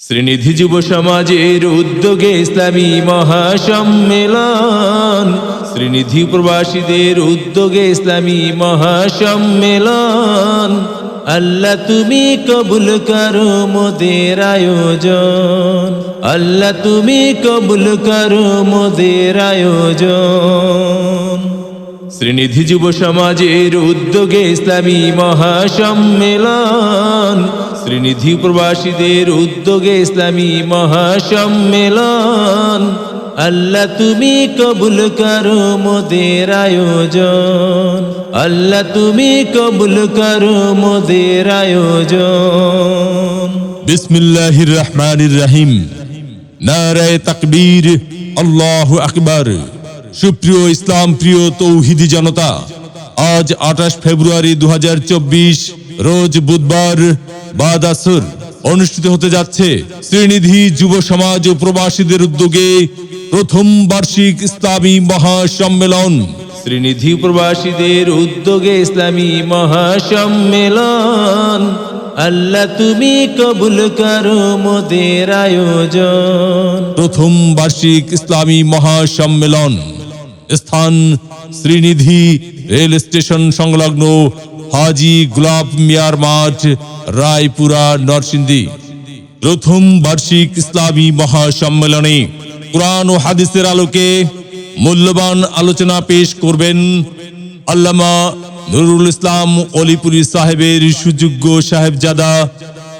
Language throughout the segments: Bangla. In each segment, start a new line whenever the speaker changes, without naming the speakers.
শ্রীনিধি যুব সমাজের উদ্যোগে ইসলামী মহাসম্মেলন। শ্রীনিধি প্রবাসীদের উদ্যোগে ইসলামী মহাসম্মেলন। আল্লাহ তুমি কবুল করো মোদের আয়োজন। আল্লাহ তুমি কবুল করো মোদের আয়োজন। শ্রীনিধি যুব সমাজের উদ্যোগে ইসলামী মহাসম্মেলন। শ্রীনিধি প্রবাসীদের উদ্যোগে ইসলামী মহাসম্মেলন। আল্লাহ তুমি কবুল করো মোদের আয়োজন। আল্লাহ তুমি কবুল করো মোদের আয়োজন।
বিসমিল্লাহির রহমানির রহিম নারায় তাকবীর। আল্লাহু আকবার। সুপ্রিয় ইসলাম, প্রিয় তৌহিদি জনতা, আজ আঠাশ ফেব্রুয়ারি দু হাজার চব্বিশ, রোজ বুধবার বাদ আসর অনুষ্ঠিত হতে যাচ্ছে শ্রীনিধি যুব সমাজ ও প্রবাসীদের উদ্যোগে প্রথম বার্ষিক ইসলামী মহাসম্মেলন।
শ্রীনিধি প্রবাসীদের উদ্যোগে ইসলামী মহাসম্মেলন। আল্লাহ তুমি কবুল করো মোদের আয়োজন।
প্রথম বার্ষিক ইসলামী মহাসম্মেলন। স্থান শ্রীনিধি রেল স্টেশন সংলগ্ন হাজি গোলাপ মিয়ার মাঠ, রায়পুরা, নরসিংদী। প্রথম বার্ষিক ইসলামী মহাসম্মেলনে কোরআন ও হাদিসের আলোকে মূল্যবান আলোচনা পেশ করবেন আল্লামা নুরুল ইসলাম অলিপুরি সাহেবের সুযোগ্য সাহেবজাদা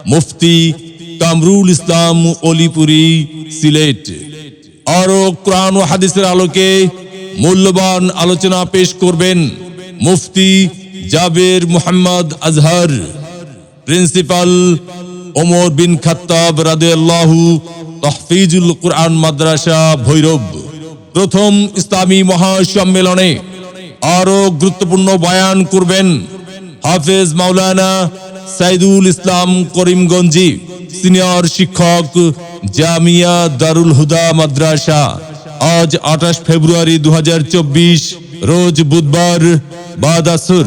মুফতি কামরুল ইসলাম অলিপুরি সিলেট। আরও কোরআন ও হাদিসের আলোকে মূল্যবান আলোচনা পেশ করবেন মুফতি জাবের মোহাম্মদ আজহার, প্রিন্সিপাল ওমর বিন খাত্তাব রাদিয়াল্লাহু, তাহফিজুল কুরআন মাদ্রাসা ভৈরব। প্রথম ইসলামী মহাসম্মেলনে আরও গুরুত্বপূর্ণ বয়ান করবেন হাফেজ মাওলানা সাইদুল ইসলাম করিমগঞ্জি, সিনিয়র শিক্ষক জামিয়া দারুল হুদা মাদ্রাসা। আজ আঠাশ ফেব্রুয়ারি দু হাজার চব্বিশ, রোজ বুধবার বাদ আসর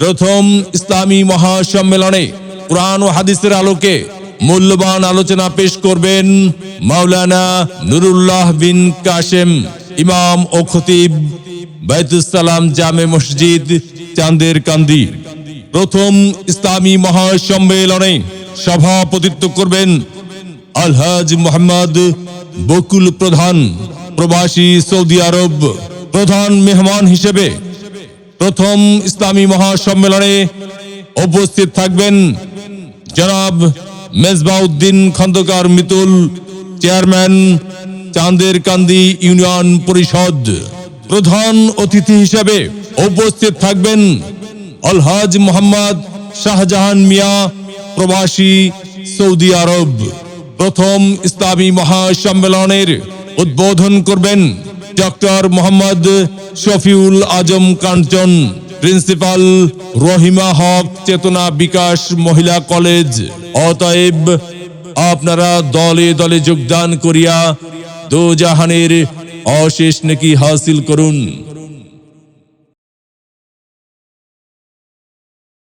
প্রথম ইসলামী মহাসম্মেলনে কোরআন ও হাদিসের আলোকে মূল্যবান আলোচনা পেশ করবেন মাওলানা নুরুল্লাহ বিন কাশেম, ইমাম ও খতিব বাইতুসালাম জামে মসজিদ চাঁদের কান্দি প্রথম ইসলামী মহাসম্মেলনে সভাপতিত্ব করবেন আলহাজ মোহাম্মদ বকুল প্রধান, প্রবাসী সৌদি আরব প্রধান মেহমান হিসেবে প্রথম ইসলামী মহাসম্মেলনে উপস্থিত থাকবেন জনাব মেজবাউদ্দিন খন্দকার মিতুল, চেয়ারম্যান চাঁদের কান্দি ইউনিয়ন পরিষদ। প্রধান অতিথি হিসেবে উপস্থিত থাকবেন আলহাজ মোহাম্মদ শাহজাহান মিয়া, প্রবাসী সৌদি আরব। প্রথম ইসলামী মহাসম্মেলনের উদ্বোধন করবেন ডক্টর মোহাম্মদ শফিউল আজম কাঞ্চন, প্রিন্সিপাল রহিমা হক, চেতনা বিকাশ মহিলা কলেজ, অতএব আপনারা দলে দলে যোগদান করিয়া দোজাহানের অশেষ নাকি হাসিল করুন।